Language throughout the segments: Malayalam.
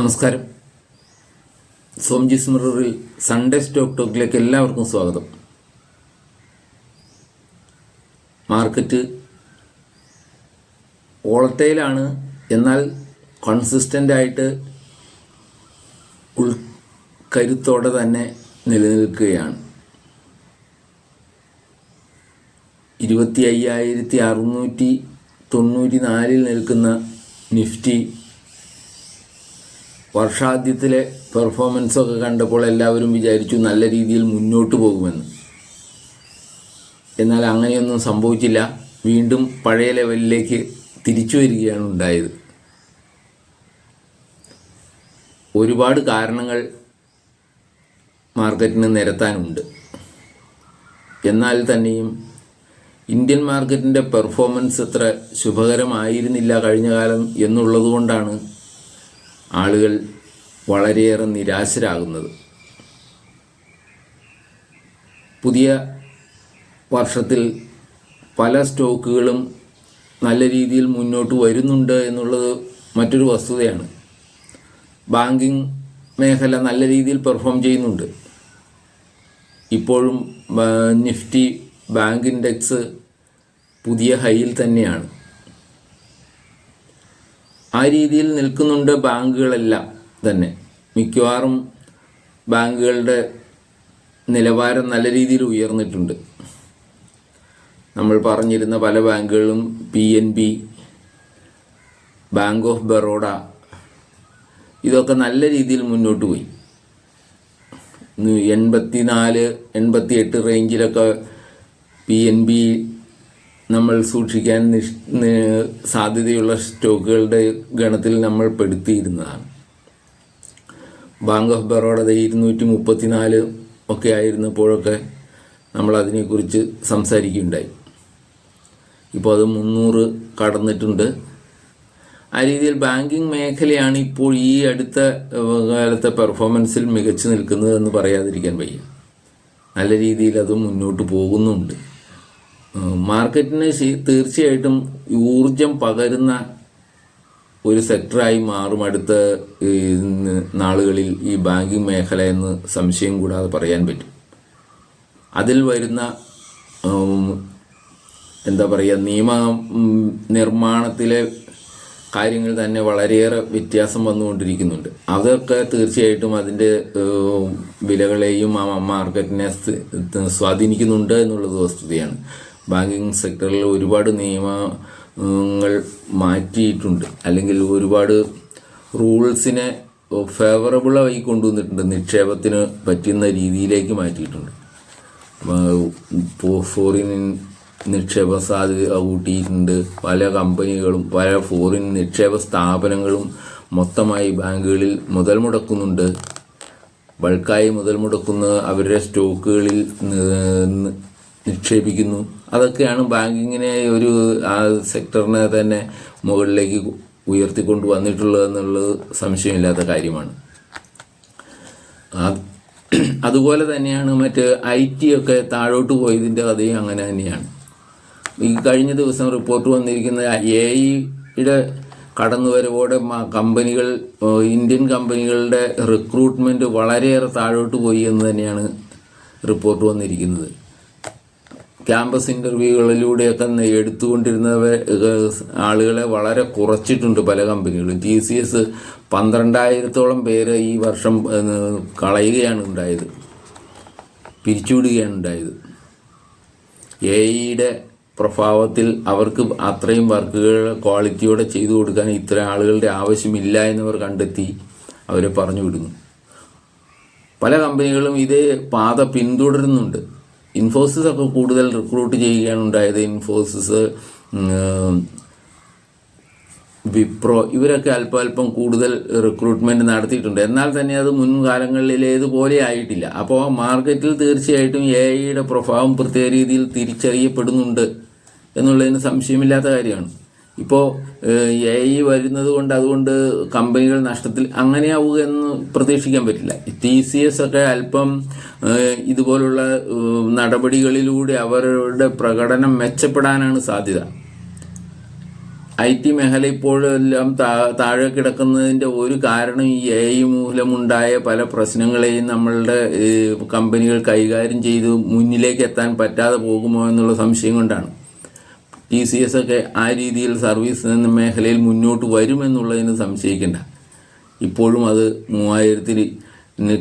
നമസ്കാരം. സോംജി മിററിൽ സൺഡേ സ്റ്റോക്ക് ടോക്കിലേക്ക് എല്ലാവർക്കും സ്വാഗതം. മാർക്കറ്റ് ഓളത്തയിലാണ് എന്നാൽ കൺസിസ്റ്റന്റ് ആയിട്ട് ഉൾക്കരുത്തോടെ തന്നെ നിലനിൽക്കുകയാണ്. ഇരുപത്തി അയ്യായിരത്തി അറുന്നൂറ്റി തൊണ്ണൂറ്റി നാലിൽ നിൽക്കുന്ന നിഫ്റ്റി വർഷാദ്യത്തിലെ പെർഫോമൻസൊക്കെ കണ്ടപ്പോൾ എല്ലാവരും വിചാരിച്ചു നല്ല രീതിയിൽ മുന്നോട്ട് പോകുമെന്ന്. എന്നാൽ അങ്ങനെയൊന്നും സംഭവിച്ചില്ല. വീണ്ടും പഴയ ലെവലിലേക്ക് തിരിച്ചു വരികയാണ് ഉണ്ടായത്. ഒരുപാട് കാരണങ്ങൾ മാർക്കറ്റിന് നിരത്താനുണ്ട്. എന്നാൽ തന്നെയും ഇന്ത്യൻ മാർക്കറ്റിന്റെ പെർഫോമൻസ് അത്ര ശുഭകരമായിരുന്നില്ല കഴിഞ്ഞ കാലം എന്നുള്ളതുകൊണ്ടാണ് ആളുകൾ വളരെയേറെ നിരാശരാകുന്നത്. പുതിയ വർഷത്തിൽ പല സ്റ്റോക്കുകളും നല്ല രീതിയിൽ മുന്നോട്ട് വരുന്നുണ്ട് എന്നുള്ളത് മറ്റൊരു വസ്തുതയാണ്. ബാങ്കിങ് മേഖല നല്ല രീതിയിൽ പെർഫോം ചെയ്യുന്നുണ്ട്. ഇപ്പോഴും നിഫ്റ്റി ബാങ്ക് ഇൻഡെക്സ് പുതിയ ഹൈയിൽ തന്നെയാണ്. ആ രീതിയിൽ നിൽക്കുന്നുണ്ട് ബാങ്കുകളെല്ലാം തന്നെ. മിക്കവാറും ബാങ്കുകളുടെ നിലവാരം നല്ല രീതിയിൽ ഉയർന്നിട്ടുണ്ട്. നമ്മൾ പറഞ്ഞിരുന്ന പല ബാങ്കുകളും P N B bank of Baroda ഇതൊക്കെ നല്ല രീതിയിൽ മുന്നോട്ട് പോയി. എൺപത്തി നാല് എൺപത്തി എട്ട് റേഞ്ചിലൊക്കെ പി എൻ ബി നമ്മൾ സൂക്ഷിക്കാൻ നിഷ് സാധ്യതയുള്ള സ്റ്റോക്കുകളുടെ ഗണത്തിൽ നമ്മൾ പെടുത്തിയിരുന്നതാണ്. ബാങ്ക് ഓഫ് ബറോഡ ഇരുന്നൂറ്റി മുപ്പത്തിനാല് ഒക്കെ ആയിരുന്നപ്പോഴൊക്കെ നമ്മൾ അതിനെക്കുറിച്ച് സംസാരിക്കുകയുണ്ടായി. ഇപ്പോൾ അത് മുന്നൂറ് കടന്നിട്ടുണ്ട്. ആ രീതിയിൽ ബാങ്കിങ് മേഖലയാണ് ഇപ്പോൾ ഈ അടുത്ത കാലത്തെ പെർഫോമൻസിൽ മികച്ചു നിൽക്കുന്നതെന്ന് പറയാതിരിക്കാൻ വയ്യ. നല്ല രീതിയിൽ അത് മുന്നോട്ട് പോകുന്നുണ്ട്. ഏഹ്, മാർക്കറ്റിന് തീർച്ചയായിട്ടും ഊർജം പകരുന്ന ഒരു സെക്ടറായി മാറും അടുത്ത നാളുകളിൽ ഈ ബാങ്കിങ് മേഖല എന്ന് സംശയം കൂടാതെ പറയാൻ പറ്റും. അതിൽ വരുന്ന എന്താ പറയുക നിയമ നിർമ്മാണത്തിലെ കാര്യങ്ങൾ തന്നെ വളരെയേറെ വ്യത്യാസം വന്നുകൊണ്ടിരിക്കുന്നുണ്ട്. അതൊക്കെ തീർച്ചയായിട്ടും അതിന്റെ വിലകളെയും ആ മാർക്കറ്റിനെ സ്വാധീനിക്കുന്നുണ്ട് എന്നുള്ളത് വസ്തുതയാണ്. ബാങ്കിങ് സെക്ടറിൽ ഒരുപാട് നിയമങ്ങൾ മാറ്റിയിട്ടുണ്ട്. അല്ലെങ്കിൽ ഒരുപാട് റൂൾസിനെ ഫേവറബിളായി കൊണ്ടുവന്നിട്ടുണ്ട്. നിക്ഷേപത്തിന് പറ്റുന്ന രീതിയിലേക്ക് മാറ്റിയിട്ടുണ്ട്. ഫോറിൻ നിക്ഷേപ സാധ്യത കൂട്ടിയിട്ടുണ്ട്. പല കമ്പനികളും പല ഫോറിൻ നിക്ഷേപ സ്ഥാപനങ്ങളും മൊത്തമായി ബാങ്കുകളിൽ മുതൽ മുടക്കുന്നുണ്ട്. ബൾക്കായി മുതൽ മുടക്കുന്ന അവരുടെ സ്റ്റോക്കുകളിൽ നിക്ഷേപിക്കുന്നു. അതൊക്കെയാണ് ബാങ്കിങ്ങിനെ ഒരു ആ സെക്ടറിനെ തന്നെ മുകളിലേക്ക് ഉയർത്തിക്കൊണ്ട് വന്നിട്ടുള്ളത് എന്നുള്ളത് സംശയമില്ലാത്ത കാര്യമാണ്. അതുപോലെ തന്നെയാണ് മറ്റ് ഐ ടി ഒക്കെ താഴോട്ട് പോയതിന്റെ കഥയും അങ്ങനെ തന്നെയാണ്. ഈ കഴിഞ്ഞ ദിവസം റിപ്പോർട്ട് വന്നിരിക്കുന്ന എ ഐയുടെ കടന്നുവരവോടെ കമ്പനികൾ ഇന്ത്യൻ കമ്പനികളുടെ റിക്രൂട്ട്മെന്റ് വളരെയേറെ താഴോട്ട് പോയി എന്ന് തന്നെയാണ് റിപ്പോർട്ട് വന്നിരിക്കുന്നത്. ക്യാമ്പസ് ഇന്റർവ്യൂകളിലൂടെയൊക്കെ തന്നെ എടുത്തുകൊണ്ടിരുന്നവ ഏഹ് ആളുകളെ വളരെ കുറച്ചിട്ടുണ്ട് പല കമ്പനികളും. ടി സി എസ് പന്ത്രണ്ടായിരത്തോളം പേര് ഈ വർഷം കളയുകയാണ് ഉണ്ടായത്. പിരിച്ചുവിടുകയാണ് ഉണ്ടായത്. എ ഐയുടെ പ്രഭാവത്തിൽ അവർക്ക് അത്രയും വർക്കുകൾ ക്വാളിറ്റിയോടെ ചെയ്തു കൊടുക്കാൻ ഇത്ര ആളുകളുടെ ആവശ്യമില്ല എന്നവർ കണ്ടെത്തി അവരെ പറഞ്ഞു വിടുന്നു. പല കമ്പനികളും ഇതേ പാത പിന്തുടരുന്നുണ്ട്. ഇൻഫോസിസ് ഒക്കെ കൂടുതൽ റിക്രൂട്ട് ചെയ്യുകയാണ് ഉണ്ടായത്. ഇൻഫോസിസ് വിപ്രോ ഇവരൊക്കെ അല്പം കൂടുതൽ റിക്രൂട്ട്മെന്റ് നടത്തിയിട്ടുണ്ട്. എന്നാൽ തന്നെ അത് മുൻകാലങ്ങളിലേതുപോലെ ആയിട്ടില്ല. അപ്പോൾ മാർക്കറ്റിൽ തീർച്ചയായിട്ടും എ ഐയുടെ പ്രഭാവം പ്രത്യേക രീതിയിൽ തിരിച്ചറിയപ്പെടുന്നുണ്ട് എന്നുള്ളതിന് സംശയമില്ലാത്ത കാര്യമാണ്. ഇപ്പോൾ എ ഐ വരുന്നത് കൊണ്ട് അതുകൊണ്ട് കമ്പനികൾ നഷ്ടത്തിൽ അങ്ങനെയാവുക എന്ന് പ്രതീക്ഷിക്കാൻ പറ്റില്ല. ടി സി എസ് ഒക്കെ അല്പം ഇതുപോലുള്ള നടപടികളിലൂടെ അവരുടെ പ്രകടനം മെച്ചപ്പെടാനാണ് സാധ്യത. ഐ ടി മേഖല ഇപ്പോഴെല്ലാം താ- താഴെ കിടക്കുന്നതിന്റെ ഒരു കാരണം ഈ എ ഐ മൂലമുണ്ടായ പല പ്രശ്നങ്ങളെയും നമ്മളുടെ കമ്പനികൾ കൈകാര്യം ചെയ്ത് മുന്നിലേക്ക് എത്താൻ പറ്റാതെ പോകുമോ എന്നുള്ള സംശയം കൊണ്ടാണ്. ടി സി എസ് ഒക്കെ ആ രീതിയിൽ സർവീസ് നിന്ന് മേഖലയിൽ മുന്നോട്ട് വരുമെന്നുള്ളതിന് സംശയിക്കേണ്ട. ഇപ്പോഴും അത് മൂവായിരത്തിൽ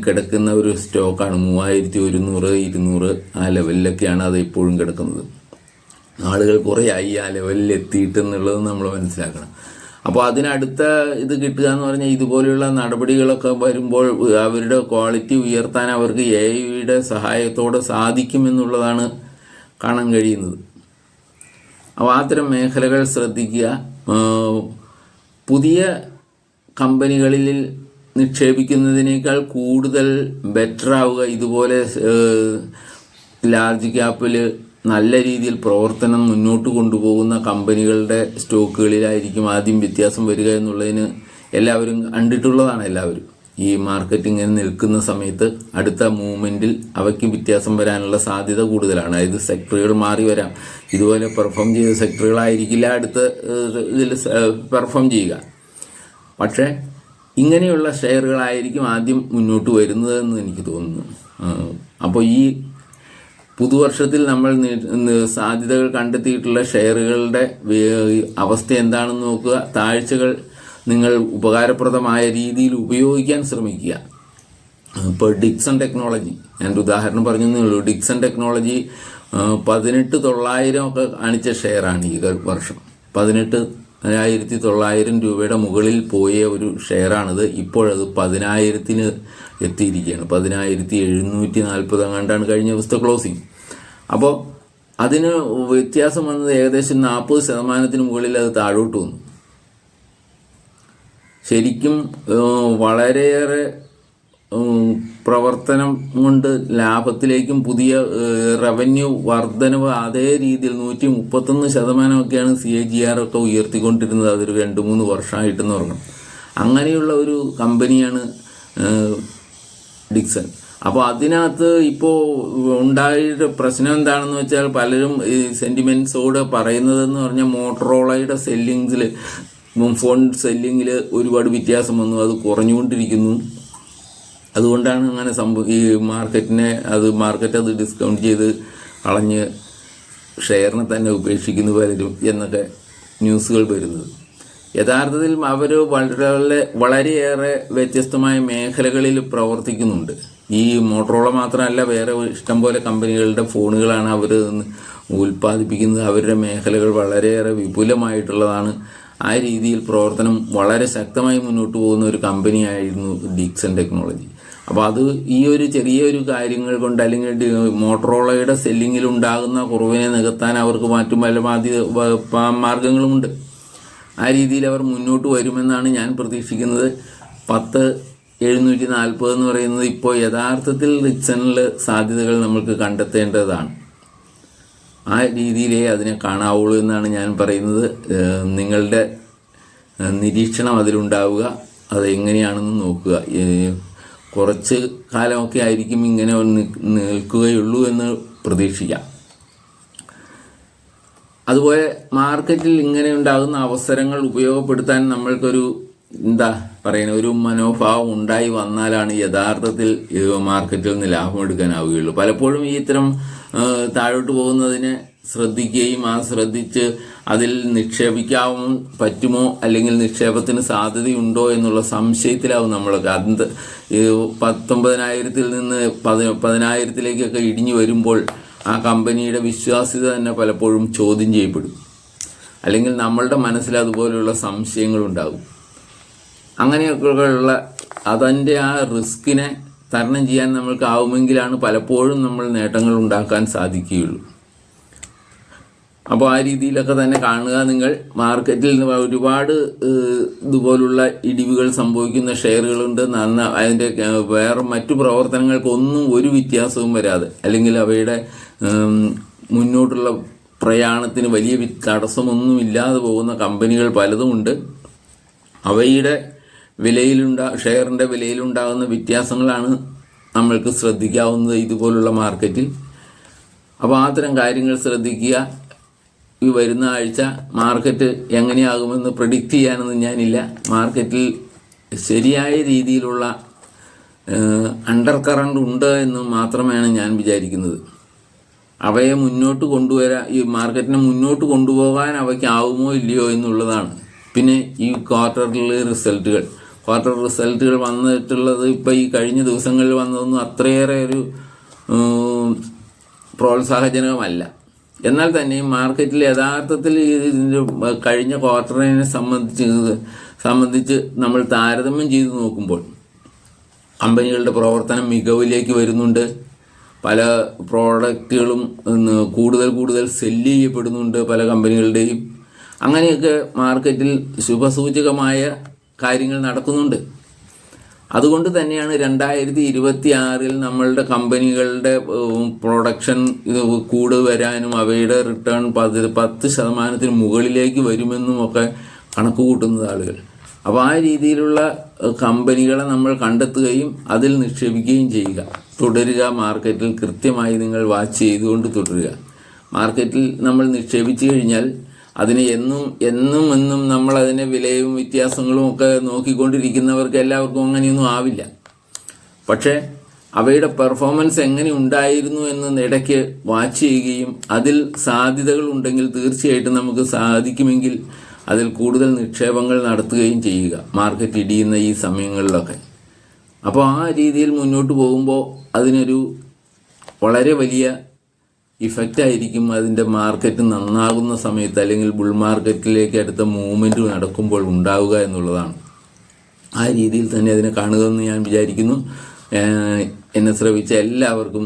കിടക്കുന്ന ഒരു സ്റ്റോക്കാണ്. മൂവായിരത്തി ഒരുന്നൂറ് ഇരുന്നൂറ് ആ ലെവലിലൊക്കെയാണ് അത് ഇപ്പോഴും കിടക്കുന്നത്. ആളുകൾ കുറേ ആയി ആ ലെവലിൽ എത്തിയിട്ടെന്നുള്ളത് നമ്മൾ മനസ്സിലാക്കണം. അപ്പോൾ അതിനടുത്ത ഇത് കിട്ടുക എന്ന് പറഞ്ഞാൽ ഇതുപോലെയുള്ള നടപടികളൊക്കെ വരുമ്പോൾ അവരുടെ ക്വാളിറ്റി ഉയർത്താൻ അവർക്ക് എ ഐയുടെ സഹായത്തോടെ സാധിക്കുമെന്നുള്ളതാണ് കാണാൻ കഴിയുന്നത്. അപ്പോൾ അത്തരം മേഖലകൾ ശ്രദ്ധിക്കുക. പുതിയ കമ്പനികളിൽ നിക്ഷേപിക്കുന്നതിനേക്കാൾ കൂടുതൽ ബെറ്റർ ആവുക. ഇതുപോലെ ലാർജ് ക്യാപ്പിൽ നല്ല രീതിയിൽ പ്രവർത്തനം മുന്നോട്ട് കൊണ്ടുപോകുന്ന കമ്പനികളുടെ സ്റ്റോക്കുകളിലായിരിക്കും ആദ്യം വ്യത്യാസം വരിക എന്നുള്ളതിന് എല്ലാവരും കണ്ടിട്ടുള്ളതാണ് എല്ലാവരും. ഈ മാർക്കറ്റ് നിൽക്കുന്ന സമയത്ത് അടുത്ത മൂവ്മെന്റിൽ അവയ്ക്ക് വ്യത്യാസം വരാനുള്ള സാധ്യത കൂടുതലാണ്. അതായത് സെക്ടറുകൾ മാറി വരാം. ഇതുപോലെ പെർഫോം ചെയ്ത സെക്ടറുകളായിരിക്കില്ല അടുത്ത ഇതിൽ പെർഫോം ചെയ്യുക. പക്ഷേ ഇങ്ങനെയുള്ള ഷെയറുകളായിരിക്കും ആദ്യം മുന്നോട്ട് വരുന്നതെന്ന് എനിക്ക് തോന്നുന്നു. അപ്പോൾ ഈ പുതുവർഷത്തിൽ നമ്മൾ സാധ്യതകൾ കണ്ടെത്തിയിട്ടുള്ള ഷെയറുകളുടെ അവസ്ഥ എന്താണെന്ന് നോക്കുക. താഴ്ചകൾ നിങ്ങൾ ഉപകാരപ്രദമായ രീതിയിൽ ഉപയോഗിക്കാൻ ശ്രമിക്കുക. ഇപ്പോൾ ഡിക്സൺ ടെക്നോളജി ഞാൻ ഉദാഹരണം പറഞ്ഞു ഉള്ളൂ. ഡിക്സൺ ടെക്നോളജി പതിനെട്ട് തൊള്ളായിരം ഒക്കെ കാണിച്ച ഷെയറാണ് ഈ വർഷം. പതിനെട്ട് ആയിരത്തി തൊള്ളായിരം രൂപയുടെ മുകളിൽ പോയ ഒരു ഷെയറാണിത്. ഇപ്പോഴത് പതിനായിരത്തിന് എത്തിയിരിക്കുകയാണ്. പതിനായിരത്തി എഴുന്നൂറ്റി നാൽപ്പത് അങ്ങാണ്ടാണ് കഴിഞ്ഞ ദിവസത്തെ ക്ലോസിങ്. അപ്പോൾ അതിന് വ്യത്യാസം വന്നത് ഏകദേശം നാൽപ്പത് ശതമാനത്തിന് മുകളിൽ അത് താഴോട്ട് വന്നു. ശരിക്കും വളരെയേറെ പ്രവർത്തനം കൊണ്ട് ലാഭത്തിലേക്കും പുതിയ റവന്യൂ വർധനവ് അതേ രീതിയിൽ നൂറ്റി മുപ്പത്തൊന്ന് ശതമാനമൊക്കെയാണ് സി എ ജി ആർ ഒക്കെ ഉയർത്തിക്കൊണ്ടിരുന്നത്. അതൊരു രണ്ട് മൂന്ന് വർഷമായിട്ടെന്ന് പറഞ്ഞു അങ്ങനെയുള്ള ഒരു കമ്പനിയാണ് ഡിക്സൺ. അപ്പോൾ അതിനകത്ത് ഇപ്പോൾ ഉണ്ടായ പ്രശ്നം എന്താണെന്ന് വെച്ചാൽ പലരും സെന്റിമെന്റ്സോട് പറയുന്നതെന്ന് പറഞ്ഞാൽ മോട്ടറോളയുടെ സെല്ലിങ്സിൽ ഫോൺ സെല്ലിങ്ങിൽ ഒരുപാട് വ്യത്യാസം വന്നു. അത് കുറഞ്ഞുകൊണ്ടിരിക്കുന്നു. അതുകൊണ്ടാണ് അങ്ങനെ സംഭവം ഈ മാർക്കറ്റിനെ അത് മാർക്കറ്റ് അത് ഡിസ്കൗണ്ട് ചെയ്ത് കളഞ്ഞ് ഷെയറിനെ തന്നെ ഉപേക്ഷിക്കുന്നു പലരും എന്നൊക്കെ ന്യൂസുകൾ വരുന്നത്. യഥാർത്ഥത്തിൽ അവർ വളരെ വളരെയേറെ വ്യത്യസ്തമായ മേഖലകളിൽ പ്രവർത്തിക്കുന്നുണ്ട്. ഈ മോട്ടറോള മാത്രമല്ല വേറെ ഇഷ്ടംപോലെ കമ്പനികളുടെ ഫോണുകളാണ് അവർ ഉൽപ്പാദിപ്പിക്കുന്നത്. അവരുടെ മേഖലകൾ വളരെയേറെ വിപുലമായിട്ടുള്ളതാണ്. ആ രീതിയിൽ പ്രവർത്തനം വളരെ ശക്തമായി മുന്നോട്ട് പോകുന്ന ഒരു കമ്പനിയായിരുന്നു ഡിക്സൺ ടെക്നോളജി അപ്പോൾ അത് ഈ ഒരു ചെറിയ ഒരു കാര്യങ്ങൾ കൊണ്ട് അല്ലെങ്കിൽ മോട്ടറോളയുടെ സെല്ലിങ്ങിൽ ഉണ്ടാകുന്ന കുറവിനെ നികത്താൻ അവർക്ക് മറ്റു പല മാർഗങ്ങളുമുണ്ട്. ആ രീതിയിൽ അവർ മുന്നോട്ട് വരുമെന്നാണ് ഞാൻ പ്രതീക്ഷിക്കുന്നത്. പത്ത് എഴുന്നൂറ്റി നാൽപ്പത് എന്ന് പറയുന്നത് ഇപ്പോൾ യഥാർത്ഥത്തിൽ റിച്ചനിൽ സാധ്യതകൾ നമ്മൾക്ക് കണ്ടെത്തേണ്ടതാണ്. ആ രീതിയിലേ അതിനെ കാണാവുള്ളൂ എന്നാണ് ഞാൻ പറയുന്നത്. നിങ്ങളുടെ നിരീക്ഷണം അതിലുണ്ടാവുക. അത് എങ്ങനെയാണെന്ന് നോക്കുക. കുറച്ച് കാലമൊക്കെ ആയിരിക്കും ഇങ്ങനെ നിൽക്കുകയുള്ളൂ എന്ന് പ്രതീക്ഷിക്കാം. അതുപോലെ മാർക്കറ്റിൽ ഇങ്ങനെ ഉണ്ടാകുന്ന അവസരങ്ങൾ ഉപയോഗപ്പെടുത്താൻ നമ്മൾക്കൊരു എന്താ പറയുന്നത് ഒരു മനോഭാവം ഉണ്ടായി വന്നാലാണ് യഥാർത്ഥത്തിൽ മാർക്കറ്റിൽ നിന്ന് ലാഭം എടുക്കാനാവുകയുള്ളൂ. പലപ്പോഴും ഈ ഇത്തരം താഴോട്ട് പോകുന്നതിനെ ശ്രദ്ധിക്കുകയും ആ ശ്രദ്ധിച്ച് അതിൽ നിക്ഷേപിക്കാവും പറ്റുമോ അല്ലെങ്കിൽ നിക്ഷേപത്തിന് സാധ്യതയുണ്ടോ എന്നുള്ള സംശയത്തിലാവും നമ്മളൊക്കെ. അത് പത്തൊമ്പതിനായിരത്തിൽ നിന്ന് പതി പതിനായിരത്തിലേക്കൊക്കെ ഇടിഞ്ഞു വരുമ്പോൾ ആ കമ്പനിയുടെ വിശ്വാസ്യത തന്നെ പലപ്പോഴും ചോദ്യം ചെയ്യപ്പെടും. അല്ലെങ്കിൽ നമ്മളുടെ മനസ്സിൽ അതുപോലെയുള്ള സംശയങ്ങളുണ്ടാകും അങ്ങനെയൊക്കെയുള്ള അതിന്റെ ആ റിസ്കിനെ തരണം ചെയ്യാൻ നമ്മൾക്ക് ആവുമെങ്കിലാണ് പലപ്പോഴും നമ്മൾ നേട്ടങ്ങൾ ഉണ്ടാക്കാൻ സാധിക്കുകയുള്ളൂ. അപ്പോൾ ആ രീതിയിലൊക്കെ തന്നെ കാണുക. നിങ്ങൾ മാർക്കറ്റിൽ ഒരുപാട് ഇതുപോലുള്ള ഇടിവുകൾ സംഭവിക്കുന്ന ഷെയറുകളുണ്ട്. നന്ന അതിന്റെ വേറെ മറ്റു പ്രവർത്തനങ്ങൾക്കൊന്നും ഒരു വ്യത്യാസവും വരാതെ. അല്ലെങ്കിൽ അവയുടെ മുന്നോട്ടുള്ള പ്രയാണത്തിന് വലിയ തടസ്സമൊന്നും ഇല്ലാതെ പോകുന്ന കമ്പനികൾ പലതുമുണ്ട്. അവയുടെ വിലയിലുണ്ടാ ഷെയറിന്റെ വിലയിലുണ്ടാകുന്ന വ്യത്യാസങ്ങളാണ് നമ്മൾക്ക് ശ്രദ്ധിക്കാവുന്നത് ഇതുപോലുള്ള മാർക്കറ്റിൽ. അപ്പോൾ അത്തരം കാര്യങ്ങൾ ശ്രദ്ധിക്കുക. ഈ വരുന്ന ആഴ്ച മാർക്കറ്റ് എങ്ങനെയാകുമെന്ന് പ്രഡിക്റ്റ് ചെയ്യാനൊന്നും ഞാനില്ല. മാർക്കറ്റിൽ ശരിയായ രീതിയിലുള്ള അണ്ടർ കറണ്ട് ഉണ്ട് എന്ന് മാത്രമാണ് ഞാൻ വിചാരിക്കുന്നത്. അവയെ മുന്നോട്ട് കൊണ്ടുവരാ ഈ മാർക്കറ്റിനെ മുന്നോട്ട് കൊണ്ടുപോകാൻ അവയ്ക്കാവുമോ ഇല്ലയോ എന്നുള്ളതാണ്. പിന്നെ ഈ ക്വാർട്ടറിലെ റിസൾട്ടുകൾ ക്വാർട്ടർ റിസൾട്ടുകൾ വന്നിട്ടുള്ളത് ഇപ്പോൾ ഈ കഴിഞ്ഞ ദിവസങ്ങളിൽ വന്നതൊന്നും അത്രയേറെ ഒരു പ്രോത്സാഹജനകമല്ല. എന്നാൽ തന്നെയും മാർക്കറ്റിൽ യഥാർത്ഥത്തിൽ ഇതിന്റെ കഴിഞ്ഞ ക്വാർട്ടറിനെ സംബന്ധിച്ച് സംബന്ധിച്ച് നമ്മൾ താരതമ്യം ചെയ്ത് നോക്കുമ്പോൾ കമ്പനികളുടെ പ്രവർത്തനം മികവിലേക്ക് വരുന്നുണ്ട്. പല പ്രോഡക്റ്റുകളും കൂടുതൽ കൂടുതൽ സെല്ല് ചെയ്യപ്പെടുന്നുണ്ട് പല കമ്പനികളുടെയും. അങ്ങനെയൊക്കെ മാർക്കറ്റിൽ ശുഭസൂചകമായ കാര്യങ്ങൾ നടക്കുന്നുണ്ട്. അതുകൊണ്ട് തന്നെയാണ് രണ്ടായിരത്തി ഇരുപത്തി ആറിൽ നമ്മളുടെ കമ്പനികളുടെ പ്രൊഡക്ഷൻ കൂട് വരാനും അവയുടെ റിട്ടേൺ പത് പത്ത് ശതമാനത്തിന് മുകളിലേക്ക് വരുമെന്നും ഒക്കെ കണക്ക് കൂട്ടുന്നത് ആളുകൾ. അപ്പോൾ ആ രീതിയിലുള്ള കമ്പനികളെ നമ്മൾ കണ്ടെത്തുകയും അതിൽ നിക്ഷേപിക്കുകയും ചെയ്യുക. തുടരുക മാർക്കറ്റിൽ കൃത്യമായി നിങ്ങൾ വാച്ച് ചെയ്തുകൊണ്ട് തുടരുക. മാർക്കറ്റിൽ നമ്മൾ നിക്ഷേപിച്ചു കഴിഞ്ഞാൽ അതിന് എന്നും എന്നും എന്നും നമ്മൾ അതിന്റെ വിലയും വ്യത്യാസങ്ങളും ഒക്കെ നോക്കിക്കൊണ്ടിരിക്കുന്നവർക്ക് എല്ലാവർക്കും അങ്ങനെയൊന്നും ആവില്ല. പക്ഷേ അവയുടെ പെർഫോമൻസ് എങ്ങനെ ഉണ്ടായിരുന്നു എന്ന് ഇടയ്ക്ക് വാച്ച് ചെയ്യുകയും അതിൽ സാധ്യതകൾ ഉണ്ടെങ്കിൽ തീർച്ചയായിട്ടും നമുക്ക് സാധിക്കുമെങ്കിൽ അതിൽ കൂടുതൽ നിക്ഷേപങ്ങൾ നടത്തുകയും ചെയ്യുക മാർക്കറ്റ് ഇടിയുന്ന ഈ സമയങ്ങളിലൊക്കെ. അപ്പോൾ ആ രീതിയിൽ മുന്നോട്ട് പോകുമ്പോൾ അതിനൊരു വളരെ വലിയ ഇഫക്റ്റ് ആയിരിക്കും അതിന്റെ മാർക്കറ്റ് നന്നാകുന്ന സമയത്ത് അല്ലെങ്കിൽ ബുൾ മാർക്കറ്റിലേക്ക് അടുത്ത മൂവ്മെന്റ് നടക്കുമ്പോൾ ഉണ്ടാവുക എന്നുള്ളതാണ്. ആ രീതിയിൽ തന്നെ അതിനെ കാണുക എന്ന് ഞാൻ വിചാരിക്കുന്നു. എന്നെ ശ്രവിച്ച എല്ലാവർക്കും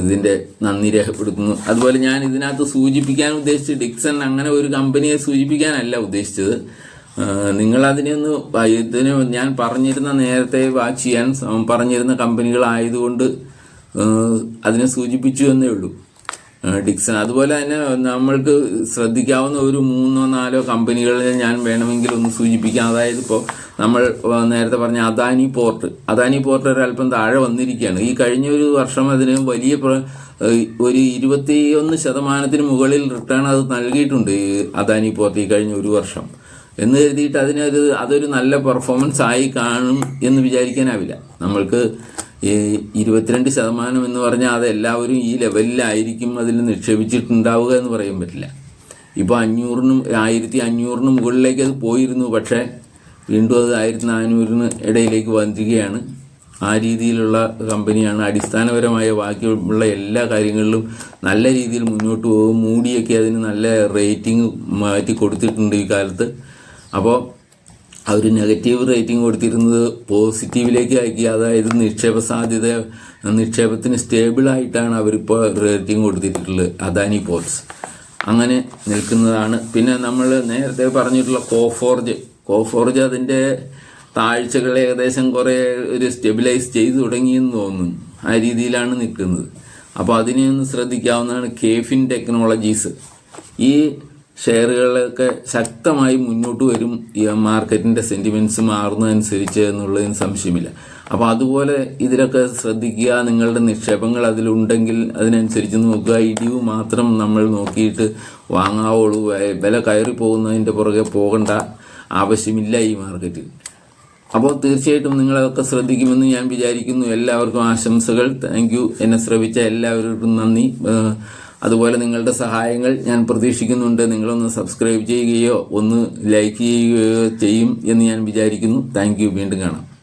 ഇതിന്റെ നന്ദി രേഖപ്പെടുത്തുന്നു. അതുപോലെ ഞാൻ ഇതിനകത്ത് സൂചിപ്പിക്കാൻ ഉദ്ദേശിച്ചു ഡിക്സൺ അങ്ങനെ ഒരു കമ്പനിയെ സൂചിപ്പിക്കാനല്ല ഉദ്ദേശിച്ചത്. നിങ്ങൾ അതിനെ ഒന്ന് ഇതിന് ഞാൻ പറഞ്ഞിരുന്ന നേരത്തെ വാച്ച് ചെയ്യാൻ പറഞ്ഞിരുന്ന കമ്പനികളായതുകൊണ്ട് അതിനെ സൂചിപ്പിച്ചു എന്നേ ഉള്ളൂ. ഡിക്സൺ. അതുപോലെ തന്നെ നമ്മൾക്ക് ശ്രദ്ധിക്കാവുന്ന ഒരു മൂന്നോ നാലോ കമ്പനികളെ ഞാൻ വേണമെങ്കിൽ ഒന്ന് സൂചിപ്പിക്കാം. അതായത് ഇപ്പോൾ നമ്മൾ നേരത്തെ പറഞ്ഞ അദാനി പോർട്ട്. അദാനി പോർട്ട് ഒരല്പം താഴെ വന്നിരിക്കുകയാണ്. ഈ കഴിഞ്ഞ ഒരു വർഷം അതിന് വലിയ ഒരു ഇരുപത്തിയൊന്ന് ശതമാനത്തിന് മുകളിൽ റിട്ടേൺ അത് നൽകിയിട്ടുണ്ട് ഈ അദാനി പോർട്ട് ഈ കഴിഞ്ഞ ഒരു വർഷം. എന്ന് കരുതിയിട്ട് അതിനൊരു അതൊരു നല്ല പെർഫോമൻസ് ആയി കാണും എന്ന് വിചാരിക്കാനാവില്ല. നമ്മൾക്ക് ഈ ഇരുപത്തിരണ്ട് ശതമാനം എന്ന് പറഞ്ഞാൽ അതെല്ലാവരും ഈ ലെവലിലായിരിക്കും അതിൽ നിക്ഷേപിച്ചിട്ടുണ്ടാവുക എന്ന് പറയാൻ പറ്റില്ല. ഇപ്പോൾ അഞ്ഞൂറിനും ആയിരത്തി അഞ്ഞൂറിന് മുകളിലേക്ക് അത് പോയിരുന്നു പക്ഷേ വീണ്ടും അത് ആയിരത്തി നാനൂറിന് ഇടയിലേക്ക് വന്നിരിക്കുകയാണ്. ആ രീതിയിലുള്ള കമ്പനിയാണ്. അടിസ്ഥാനപരമായ ബാക്കിയുള്ള എല്ലാ കാര്യങ്ങളിലും നല്ല രീതിയിൽ മുന്നോട്ട് പോകും. മൂടിയൊക്കെ അതിന് നല്ല റേറ്റിംഗ് മാറ്റി കൊടുത്തിട്ടുണ്ട് ഈ കാലത്ത്. അപ്പോൾ അവർ നെഗറ്റീവ് റേറ്റിംഗ് കൊടുത്തിരുന്നത് പോസിറ്റീവിലേക്ക് ആക്കി. അതായത് നിക്ഷേപ സാധ്യത നിക്ഷേപത്തിന് സ്റ്റേബിളായിട്ടാണ് അവരിപ്പോൾ റേറ്റിംഗ് കൊടുത്തിട്ടുള്ളത്. അദാനി പോർട്സ് അങ്ങനെ നിൽക്കുന്നതാണ്. പിന്നെ നമ്മൾ നേരത്തെ പറഞ്ഞിട്ടുള്ള കോഫോർജ് കോഫോർജ് അതിന്റെ താഴ്ചകൾ ഏകദേശം കുറേ ഒരു സ്റ്റെബിലൈസ് ചെയ്തു തുടങ്ങിയെന്ന് തോന്നുന്നു. ആ രീതിയിലാണ് നിൽക്കുന്നത്. അപ്പോൾ അതിനെ ഒന്ന് ശ്രദ്ധിക്കാവുന്നതാണ് കേഫിൻ ടെക്നോളജീസ് ഈ ഷെയറുകളൊക്കെ ശക്തമായി മുന്നോട്ട് വരും. മാർക്കറ്റിന്റെ സെന്റിമെന്റ്സ് മാറുന്നതനുസരിച്ച് എന്നുള്ളതിന് സംശയമില്ല. അപ്പോൾ അതുപോലെ ഇതിലൊക്കെ ശ്രദ്ധിക്കുക നിങ്ങളുടെ നിക്ഷേപങ്ങൾ അതിലുണ്ടെങ്കിൽ അതിനനുസരിച്ച് നോക്കുക. ഇടിവ് മാത്രം നമ്മൾ നോക്കിയിട്ട് വാങ്ങാവുള്ളൂ. വില കയറി പോകുന്നതിന്റെ പുറകെ പോകേണ്ട ആവശ്യമില്ല ഈ മാർക്കറ്റിൽ അപ്പോൾ തീർച്ചയായിട്ടും നിങ്ങളതൊക്കെ ശ്രദ്ധിക്കുമെന്ന് ഞാൻ വിചാരിക്കുന്നു. എല്ലാവർക്കും ആശംസകൾ. Thank you. എന്നെ ശ്രവിച്ച എല്ലാവർക്കും നന്ദി. അതുപോലെ നിങ്ങളുടെ സഹായങ്ങൾ ഞാൻ പ്രതീക്ഷിക്കുന്നുണ്ട്. നിങ്ങളൊന്ന് സബ്സ്ക്രൈബ് ചെയ്യുകയോ ഒന്ന് ലൈക്ക് ചെയ്യുകയോ ചെയ്യും എന്ന് ഞാൻ വിചാരിക്കുന്നു. താങ്ക് വീണ്ടും കാണാം.